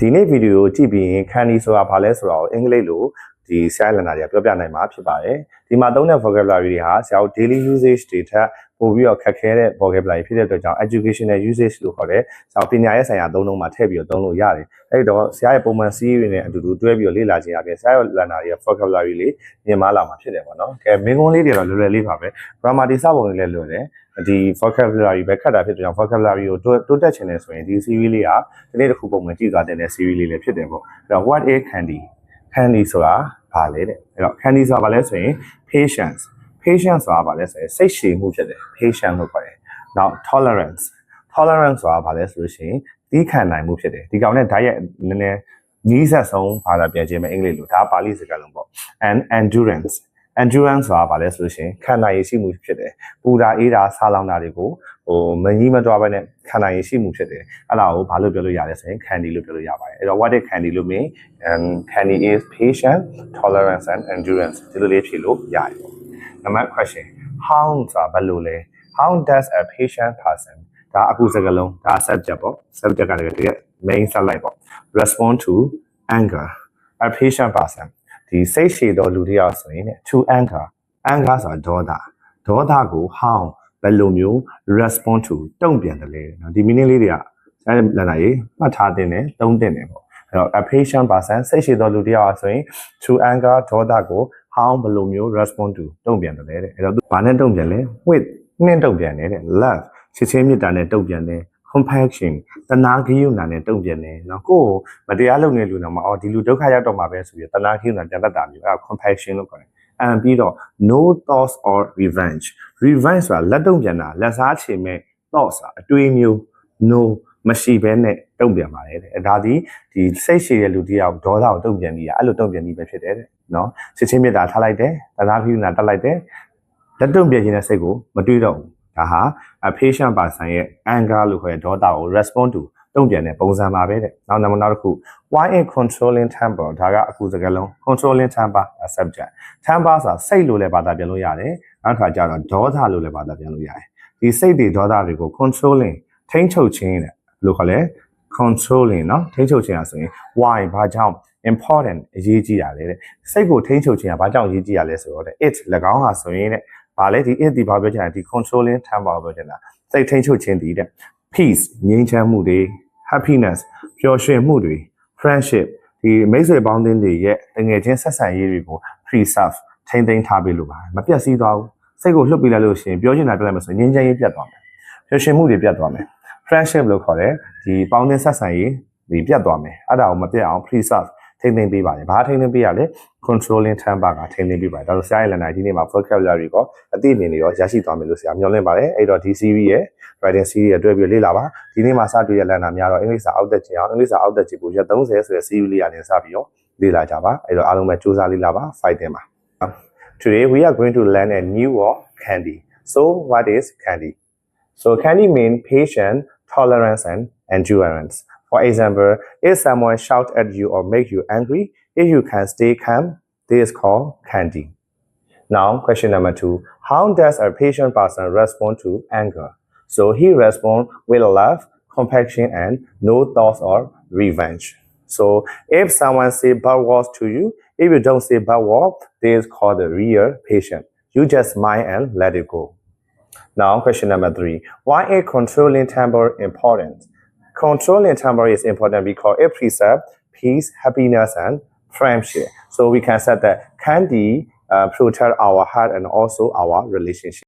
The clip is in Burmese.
ဒီနေ့ဗီဒီယိုကြည့်ပြီးရင် candy ဆိုတာဘာလဲဆိုတော့အင်္ဂလိပ်လို ဒီဆရာလန်နာတွေကပြောပြနိုင်မှာဖြစ်ပါတယ်ဒီမှာသုံးတဲ့ vocabulary တွေဟာဆရာတို့ daily usage တွေထက်ပိုပြီးတော့ခက်ခဲတဲ့ vocabulary ဖြစ်တဲ့အတွက်ကြောင့် educational usage လို့ခေါ်တဲ့ဆရာတို့ပညာရေးဆိုင်ရာသုံးလုံးမှာထည့်ပြီးတော့သုံးလို့ရတယ်အဲ့တော့ဆရာရဲ့ပုံမှန် series တွေနဲ့အတူတူတွဲပြီးတော့လေ့လာခြင်းအပြင်ဆရာရဲ့လန်နာတွေရဲ့ vocabulary လေးမြင်မလာမှာဖြစ်တယ်ပေါ့နော်ကဲမင်းကုန်းလေးတွေတော့လွယ်လွယ်လေးပါပဲ grammar တိစပုံလေးလည်းလွယ်တယ်ဒီ vocabulary ပဲခတ်တာဖြစ်တဲ့ကြောင့် vocabulary ကိုတိုးတိုးတက်ချင်တယ်ဆိုရင်ဒီ series လေးကဒီနေ့တစ်ခုပုံမှန်ကြည့်သွားတဲ့ series လေးလည်းဖြစ်တယ်ပေါ့အဲ့တော့ what is candy candy ဆိုတာဘာလဲတဲ့အဲ့တော့ candy ဆိုတာဘာလဲဆိုရင် patience patience ဆိုတာဘာလဲဆိုရင်စိတ်ရှည်မှုဖြစ်တယ် patient လို့ခေါ်တယ်နောက် tolerance tolerance ဆိုတာဘာလဲဆိုလို့ရှိရင်သီးခံနိုင်မှုဖြစ်တယ်ဒီကောင်နဲ့ဓာတ်ရဲ့နည်းနည်းနီးစပ်ဆုံးဘာသာပြန်ခြင်းပဲအင်္ဂလိပ်လိုဒါပါဠိစကားလုံးပေါ့ and endurance endurance ဆိုတာဘာလဲဆိုလို့ရှိရင်ခံနိုင်ရရှိမှုဖြစ်တယ်ပူတာအေးတာဆာလောင်တာတွေကို ဟိုမကြီးမတွားပဲနဲ့ခံနိုင်ရရှိမှုဖြစ်တယ်အဲ့ဒါကိုဘာလို့ပြောလို့ရလဲဆိုရင် candy လို့ပြောလို့ရပါတယ်အဲ့တော့ what is candy လို့ mean and candy is patient tolerance and endurance ဒီလိုလေးဖြေလို့ရတယ်ပေါ့ number question how ဆိုတာဘယ်လိုလဲ how does a patient person ဒါအခုစကားလုံးဒါ subject ပေါ့ subject ကလည်းတကယ် main subject ပေါ့ respond to anger a patient person ဒီစိတ်ရှည်သောလူတစ်ယောက်ဆိုရင် to anger anger ဆိုတာဒေါသဒေါသကို how ဘယ်လိုမျိုး respond to တုံ့ပြန်တယ်လဲเนาะဒီ meaning လေးတွေကအဲလန်လာရေးမှတ်ထားတင်တယ်သုံးတင်တယ်ပေါ့အဲ့တော့ a patient person စိတ်ရှည်သောလူတစ်ယောက်ဆိုရင် to anger ဒေါသကို how ဘယ်လိုမျိုး respond to တုံ့ပြန်တယ်လဲတဲ့အဲ့တော့သူဘာနဲ့တုံ့ပြန်လဲ with နှင်းတုံ့ပြန်တယ်တဲ့ love ချစ်ချင်းမေတ္တာနဲ့တုံ့ပြန်တယ် compassion တနာဂိယုဏနဲ့တုံ့ပြန်တယ်เนาะကိုယ်ကိုမတရားလုပ်နေလူတော့မအော်ဒီလူဒုက္ခရောက်တော့မှာပဲဆိုပြီးတနာဂိယုဏပြန်တတ်တာမျိုးအဲ့ဒါ compassion လို့ခေါ်တယ် အမ်ပြီးတော့ no thoughts or revenge revenge ဆိုတာလက်တုံ့ပြန်တာလက်စားချေမဲ့ thoughts ဆိုတာအတွေးမျိုး no မရှိဘဲနဲ့တုံ့ပြန်ပါတယ်တဲ့အဲဒါဒီဒီစိတ်ရှည်တဲ့လူတစ်ယောက်ဒေါသကိုတုံ့ပြန်ပြီးရအဲ့လိုတုံ့ပြန်ပြီးပဲဖြစ်တယ်တဲ့နော်ချစ်ချင်းမြတ်တာထားလိုက်တယ်တနာဂိယုဏတက်လိုက်တယ်လက်တုံ့ပြန်ခြင်းတဲ့စိတ်ကိုမတွေးတော့ဘူးဒါဟာ a patient person ရဲ့ anger လို့ခေါ်တဲ့ဒေါသကို respond to တုံ့ပြန်တဲ့ပုံစံပါပဲတဲ့နောက်နောက်နောက်တစ်ခု why in controlling temper ဒါကအခုစကားလုံး controlling temper a subject temper ဆိုတာစိတ်လို့လည်းဘာသာပြန်လို့ရတယ်နောက်တစ်ခါကျတော့ဒေါသလို့လည်းဘာသာပြန်လို့ရတယ်ဒီစိတ်တွေဒေါသတွေကို controlling ထိန်းချုပ်ခြင်းတဲ့လို့ခေါ်လဲ controlling เนาะထိန်းချုပ်ခြင်းอ่ะဆိုရင် why ဘာကြောင့် important အရေးကြီးတာလေတဲ့စိတ်ကိုထိန်းချုပ်ခြင်းอ่ะဘာကြောင့်အရေးကြီးရလဲဆိုတော့တဲ့ it ၎င်းဟာဆိုရင်တဲ့ဘာလဲဒီ it ဒီဘာပြောချင်တာဒီ controlling temper ကိုပြောချင်တာစိတ်ထိန်းချုပ်ခြင်းဒီတဲ့ peace ငြိမ်းချမ်းမှုတွေ happiness ပျော်ရွှင်မှုတွေ friendship ဒီမိတ်ဆွေပေါင်းသင်းတွေရဲ့တငယ်ချင်းဆက်ဆံရေးတွေကို preserve ထိန်းသိမ်းထားပေးလို့ပါမပြတ်စည်းသွားဘူးစိတ်ကိုလှုပ်ပြလိုက်လို့ရှိရင်ပြောချင်တာပြောလိုက်မှဆိုရင်ငြိမ်းချမ်းရေးပြတ်သွားမယ်ပျော်ရွှင်မှုတွေပြတ်သွားမယ် friendship လို့ခေါ်တယ်ဒီပေါင်းသင်းဆက်ဆံရေးဒီပြတ်သွားမယ်အဲ့ဒါကိုမပြတ်အောင် preserve ထိန်းသိမ်းပေးပါတယ်ဘာထိန်းသိမ်းပေးရလဲ controlling temper ကထိန်းသိမ်းပေးပါတယ်ဒါဆိုဆရာရဲ့လန်နိုင်ဒီနေ့မှာ vocabulary ကိုအသိအမြင်တွေရောရရှိသွားမယ်လို့ဆရာမျှော်လင့်ပါတယ်အဲ့တော့ဒီ series ရဲ့ writing series ရဲ့တွဲပြီးလေ့လာပါဒီနေ့မှာစတွေ့ရလန်နာများတော့အင်္ဂလိပ်စာအောက်တက်ခြင်းအောင်အင်္ဂလိပ်စာအောက်တက်ခြင်းကိုရက်30ဆိုတဲ့ series လေးကနေစပြီးတော့လေ့လာကြပါအဲ့တော့အားလုံးပဲစူးစမ်းလေ့လာပါ fighting ပါ Today we are going to learn a new word candy so what is candy so candy mean patient tolerance and endurance for example if someone shout at you or make you angry if you can stay calm this is called candy. Now question number two. How does a patient person respond to anger? So he respond with love compassion and no thoughts or revenge. So if someone say bad words to you if you don't say bad word this is called a real patient. You just smile and let it go. Now question number three. Why is controlling temper important controlling temper is important. Because it preserves peace happiness and friendship. So we can say that candy uh, protect our heart and also our relationship